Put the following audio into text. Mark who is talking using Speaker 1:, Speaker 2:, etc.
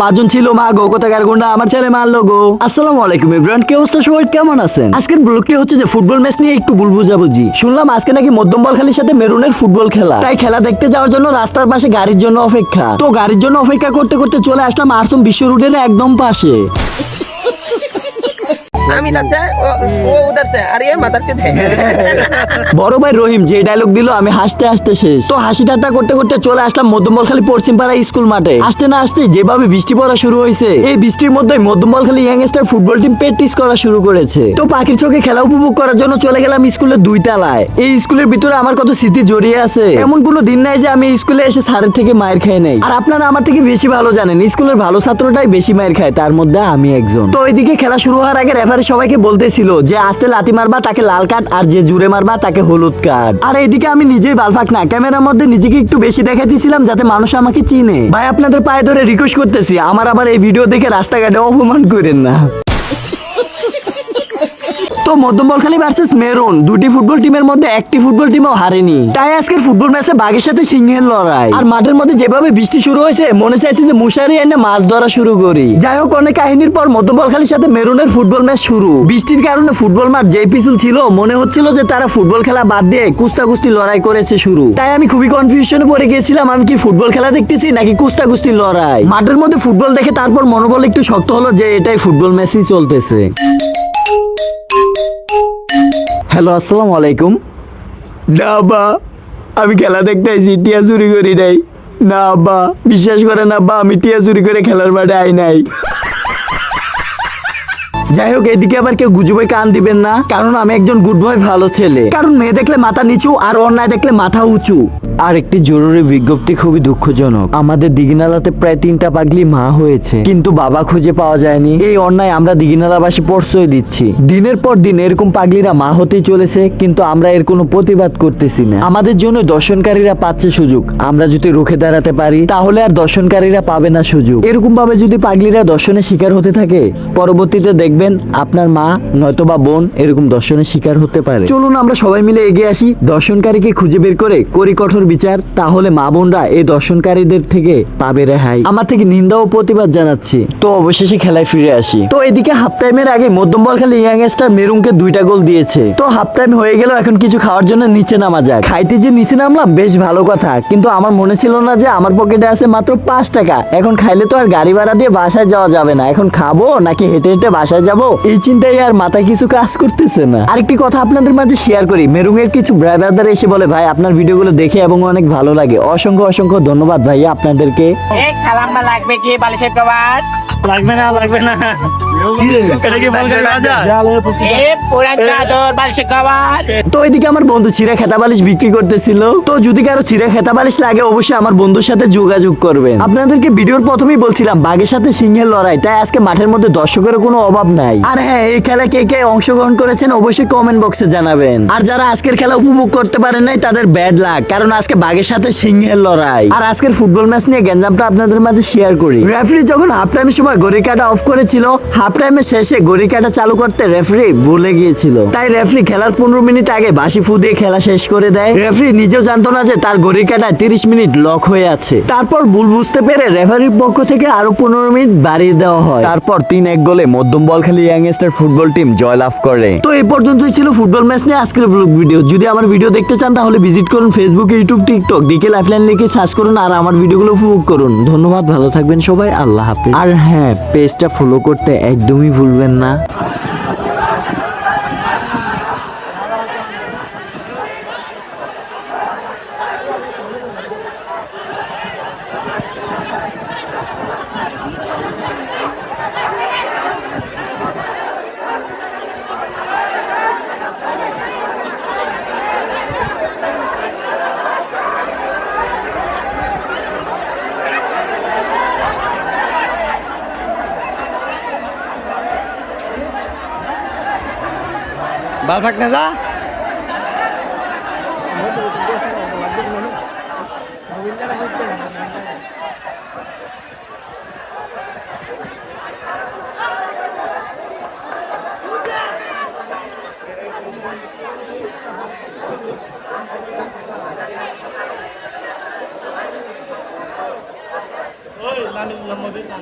Speaker 1: পাঁচজন ছিল মা গো, কোথাকার গুন্ডা? আমার ছেলে মারলো গো। আসসালামু আলাইকুম ইব্রান কি অবস্থা? সবাই কেমন আছেন? আজকের ব্লগটি হচ্ছে যে ফুটবল ম্যাচ নিয়ে একটু বুল বুঝাবুঝি। শুনলাম আজকে নাকি মধ্যম বলখালির সাথে মেরুনের ফুটবল খেলা। তাই খেলা দেখতে যাওয়ার জন্য রাস্তার পাশে গাড়ির জন্য অপেক্ষা। তো গাড়ির জন্য অপেক্ষা করতে করতে চলে আসলাম আরসম বিশ্ব রোডের একদম পাশে।
Speaker 2: আমি তাতে ও উদারছে, আর এ মাথার চেয়ে
Speaker 1: বড় ভাই রহিম যে ডায়লগ দিল, আমি হাসতে হাসতে শেষ। তো হাসি ঠাট্টা করতে করতে চলে আসলাম মধ্যমলখালী পশ্চিমপাড়া স্কুল মাঠে। আসতে না আসতে যেভাবে বৃষ্টি পড়া শুরু হয়েছে, এই বৃষ্টির মধ্যে Madhyamalkhali youngster football team practice করা শুরু করেছে। তো পাখির চোখে খেলা উপভোগ করার জন্য চলে গেলাম স্কুলের দুই তালায়। এই স্কুলের ভিতরে আমার কত স্মৃতি জড়িয়ে আছে। এমন কোনো দিন নাই যে আমি স্কুলে এসে স্যারের থেকে মায়ের খাই নাই। আর আপনারা আমার থেকে বেশি ভালো জানেন, স্কুলের ভালো ছাত্রটাই বেশি মায়ের খায়, তার মধ্যে আমি একজন। তো ওইদিকে খেলা শুরু হওয়ার আগে রেফার সবাইকে বলতেছিল যে আস্তে লাতি মারবা, তাকে লাল কাঠ আর যে জুড়ে মারবা, তাকে হলুদ কাঠ আর এইদিকে আমি নিজেই বালফাক না, ক্যামেরার মধ্যে নিজেকে একটু বেশি দেখাতেছিলাম যাতে মানুষ আমাকে চিনে। ভাই, আপনাদের পায়ে ধরে রিকোয়েস্ট করতেছি, আমার আবার এই ভিডিও দেখে রাস্তাঘাটে অপমান করেন না। তো মধ্যমবলখালী ভার্সেস মেরুন। দুটি ফুটবল টিমের মধ্যে একটি ফুটবল টিমও হারেনি। তাই আজকের ফুটবল ম্যাচে বাঘের সাথে সিংহের লড়াই। আর মাঠের মধ্যে যেভাবে বৃষ্টি শুরু হয়েছে, মনে চাইছে যে মুশারি এনে মাছ ধরা শুরু করি। যাই হোক, অনেক কাহিনীর পর মধ্যবলখালীর সাথে মেরুনের ফুটবল ম্যাচ শুরু। বৃষ্টির কারণে ফুটবল মাঠ যেই পিছল ছিল, মনে হচ্ছিল যে তারা ফুটবল খেলা বাদ দিয়ে কুস্তা কুস্তি লড়াই করেছে শুরু। তাই আমি খুবই কনফিউশনে পড়ে গেছিলাম আমি কি ফুটবল খেলা দেখতেছি নাকি কুস্তা কুস্তি লড়াই? মাঠের মধ্যে ফুটবল দেখে তারপর মনোবল একটু শক্ত হলো যে এটাই ফুটবল ম্যাচই চলতেছে। হ্যালো, আসসালামু আলাইকুম। না বা আমি খেলা দেখতে আইছি, টিয়া চুরি করি নাই। না বা বিশ্বাস করে না বা আমি টিয়া চুরি করে খেলার মাঠে আই নাই। যাই হোক, এদিকে আবার কেউ গুজবে কান দিবেন না, কারণ আমি একজন গুড বয়, ভালো ছেলে। কারণ মেয়ে দেখলে মাথা নিচু, আর অন্যায় দেখলে মাথা উঁচু। আর একটি জরুরি বিজ্ঞপ্তি খুবই দুঃখজনক। আমাদের দিঘিনালাতে প্রায় তিনটা পাগলি মা হয়েছে। কিন্তু বাবা খুঁজে পাওয়া যায়নি। এই অন্যায় আমরা দিঘিনালাবাসী প্রশ্রয় দিচ্ছি। দিনের পর দিন এরকম পাগলিরা মা হতেই চলেছে, কিন্তু আমরা এর কোনো প্রতিবাদ করতেছি না। আমাদের জন্য দর্শনকারীরা পাচ্ছে সুযোগ। আমরা যদি রুখে দাঁড়াতে পারি, তাহলে আর দর্শনকারীরা পাবে না সুযোগ। এরকম ভাবে যদি পাগলিরা দর্শনের শিকার হতে থাকে, পরবর্তীতে দেখবেন আপনার মা নয়তোবা বোন এরকম দর্শনের শিকার হতে পারে। চলুন আমরা সবাই মিলে এগিয়ে আসি। দর্শনকারীকে খুঁজে বের করে করি কঠোর বিচার, তাহলে মা বোনরা এই দর্শনকারীদের থেকে পাবে রেহাই। আমার থেকে নিন্দা ও প্রতিবাদ জানাচ্ছি। তো অবশেষে খেলায় ফিরে আসি। তো এদিকে হাফ টাইমের আগে মধ্যম বল খেলে ইয়াং স্টার মেরুনকে দুইটা গোল দিয়েছে। তো হাফ টাইম হয়ে গেল, এখন কিছু খাওয়ার জন্য নিচে নামা যাক। খাইতে যে নিচে নামলাম, বেশ ভালো কথা। কিন্তু আমার মনে ছিল না যে আমার পকেটে আছে মাত্র পাঁচ টাকা। এখন খাইলে তো আর গাড়ি ভাড়া দিয়ে বাসায় যাওয়া যাবে না। এখন খাব নাকি হেঁটে হেঁটে বাসায় যাব? এই চিন্তায় আর মাথায় কিছু কাজ করতেছে না। আরেকটি কথা আপনাদের মাঝে শেয়ার করি। মেরুঙের কিছু ব্রাদার এসে বলে, ভাই, আপনার ভিডিওগুলো দেখে এবং অনেক ভালো লাগে। অসংখ্য অসংখ্য ধন্যবাদ ভাই আপনাদেরকে। তো এদিকে আমার বন্ধু চিরা খেতা বালিশ বিক্রি করতেছিল। তো যদি কারও চিরা খেতা বালিশ লাগে অবশ্যই আমার বন্ধুর সাথে যোগাযোগ করবেন। আপনাদেরকে ভিডিওর প্রথমেই বলছিলাম বাঘের সাথে সিংহের লড়াই তাই আজকে মাঠের মধ্যে দর্শকের কোনো অভাব নাই। আর হ্যাঁ এই খেলা কে কে অংশগ্রহণ করেছেন অবশ্যই কমেন্ট বক্সে জানাবেন। আর যারা আজকের খেলা উপভোগ করতে পারেন নাই তাদের ব্যাড লাগ কারণ বাঘের সাথে সিংহের লড়াই। আর আজকের ফুটবল ম্যাচ নিয়ে গ্যাঞ্জামটা আপনাদের মাঝে শেয়ার করি। রেফারি যখন হাফ টাইমের সময় ঘড়ি কাটা অফ করেছিল হাফ টাইমের শেষে ঘড়ি কাটা চালু করতে রেফারি ভুলে গিয়েছিল। তাই রেফারি খেলার পনেরো মিনিট আগে বাসি ফু দিয়ে খেলা শেষ করে দেয়। রেফারি নিজেও জানতো না যে তার ঘড়ি কাটায় তিরিশ মিনিট লক হয়ে আছে। তারপর ভুল বুঝতে পেরে রেফারির পক্ষ থেকে আরও পনেরো মিনিট বাড়িয়ে দেওয়া হয়। তারপর তিন এক গোলে মধ্যম বল খেলে ইয়াংস্টার ফুটবল টিম জয়লাভ করে। তো এই পর্যন্তই ছিল ফুটবল ম্যাচ নিয়ে আজকের ভিডিও যদি আমার ভিডিও দেখতে চান, তাহলে ভিজিট করুন Facebook YouTube TikTok DK lifeline লিখে সার্চ করুন আর আমার ভিডিওগুলো উপভোগ করুন। ধন্যবাদ, ভালো থাকবেন সবাই, আল্লাহ হাফিজ। আর হ্যাঁ পেজটা ফলো করতে একদমই ভুলবেন না।
Speaker 3: ভালো থাক না যা
Speaker 4: Lalu lemah besar.